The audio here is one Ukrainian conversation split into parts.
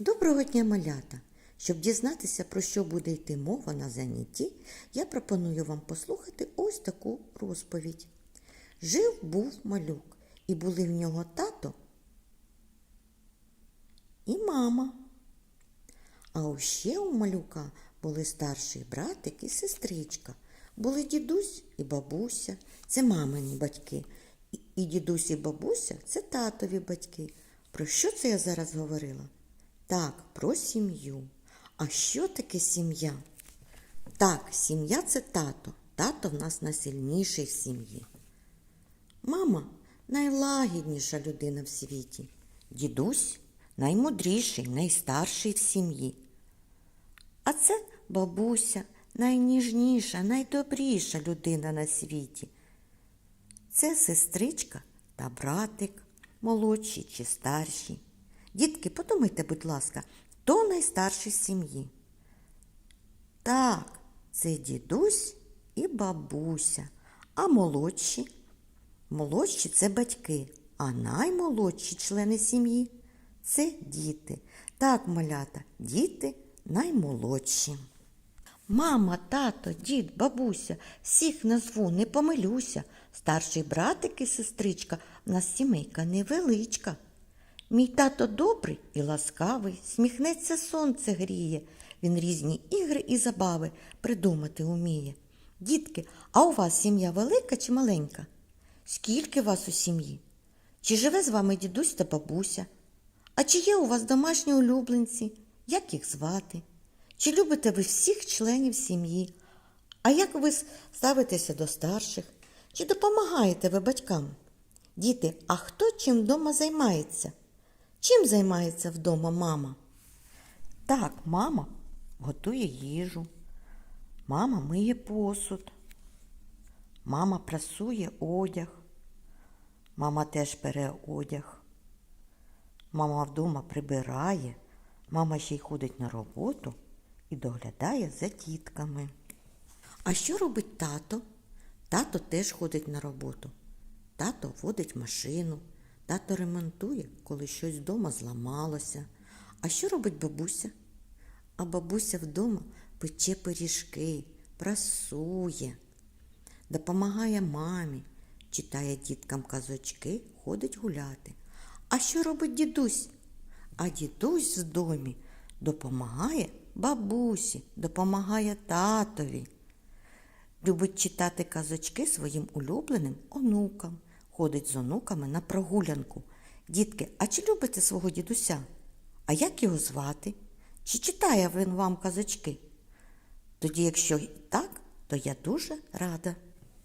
Доброго дня, малята! Щоб дізнатися, про що буде йти мова на занятті, я пропоную вам послухати ось таку розповідь. Жив був малюк, і були в нього тато і мама. А ще у малюка були старший братик і сестричка. Були дідусь і бабуся, це мамині батьки. І- дідусь і бабуся це татові батьки. Про що це я зараз говорила? Так, про сім'ю. А що таке сім'я? Так, сім'я це тато. Тато в нас найсильніший в сім'ї. Мама найлагідніша людина в світі. Дідусь наймудріший, найстарший в сім'ї. А це бабуся найніжніша, найдобріша людина на світі. Це сестричка та братик, молодші чи старші. Дітки, подумайте, будь ласка, хто найстарший в сім'ї? Так, це дідусь і бабуся, а молодші. Молодші це батьки, а наймолодші члени сім'ї це діти. Так, малята, діти наймолодші. Мама, тато, дід, бабуся, всіх назву, не помилюся. Старший братик і сестричка, в нас сімейка невеличка. Мій тато добрий і ласкавий, сміхнеться сонце гріє. Він різні ігри і забави придумати уміє. Дітки, а у вас сім'я велика чи маленька? Скільки вас у сім'ї? Чи живе з вами дідусь та бабуся? А чи є у вас домашні улюбленці? Як їх звати? Чи любите ви всіх членів сім'ї? А як ви ставитеся до старших? Чи допомагаєте ви батькам? Діти, а хто чим вдома займається? Чим займається вдома мама? Так, мама готує їжу. Мама миє посуд. Мама прасує одяг. Мама теж пере одяг. Мама вдома прибирає. Мама ще й ходить на роботу і доглядає за тітками. А що робить тато? Тато теж ходить на роботу. Тато водить машину, тато ремонтує, коли щось вдома зламалося. А що робить бабуся? А бабуся вдома пече пиріжки, прасує, допомагає мамі, читає діткам казочки, ходить гуляти. А що робить дідусь? А дідусь в домі допомагає бабусі, допомагає татові. Любить читати казочки своїм улюбленим онукам, ходить з онуками на прогулянку. Дітки, а чи любите свого дідуся? А як його звати? Чи читає він вам казочки? Тоді, якщо так, то я дуже рада.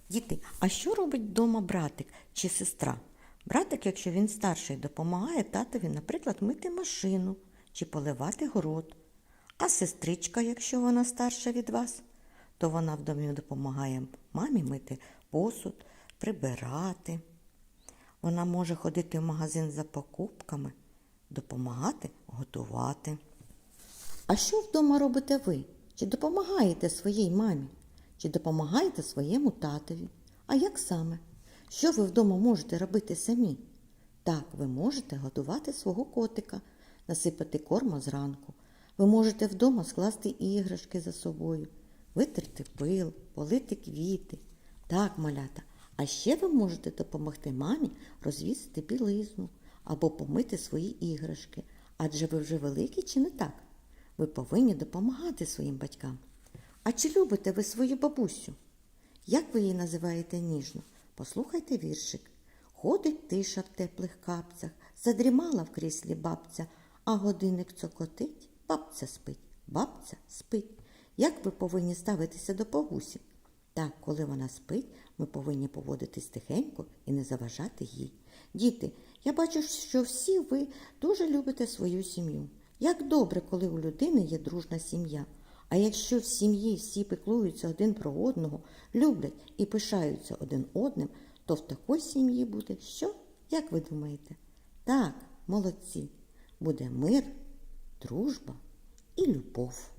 Діти, а що робить вдома братик чи сестра? Братик, якщо він старший, допомагає татові, наприклад, мити машину чи поливати город. А сестричка, якщо вона старша від вас, то вона в домі допомагає мамі мити посуд, прибирати. Вона може ходити в магазин за покупками, допомагати готувати. А що вдома робите ви? Чи допомагаєте своїй мамі? Чи допомагаєте своєму татові? А як саме? Що ви вдома можете робити самі? Так, ви можете годувати свого котика, насипати корма зранку. Ви можете вдома скласти іграшки за собою, витерти пил, полити квіти. Так, малята. А ще ви можете допомогти мамі розвісити білизну або помити свої іграшки. Адже ви вже великі чи не так? Ви повинні допомагати своїм батькам. А чи любите ви свою бабусю? Як ви її називаєте ніжно? Послухайте віршик. Ходить тиша в теплих капцях, задрімала в кріслі бабця, а годинник цокотить, бабця спить, бабця спить. Як ви повинні ставитися до бабусі? Так, коли вона спить, ми повинні поводитись тихенько і не заважати їй. Діти, я бачу, що всі ви дуже любите свою сім'ю. Як добре, коли у людини є дружна сім'я. А якщо в сім'ї всі піклуються один про одного, люблять і пишаються один одним, то в такій сім'ї буде що? Як ви думаєте? Так, молодці, буде мир, дружба і любов.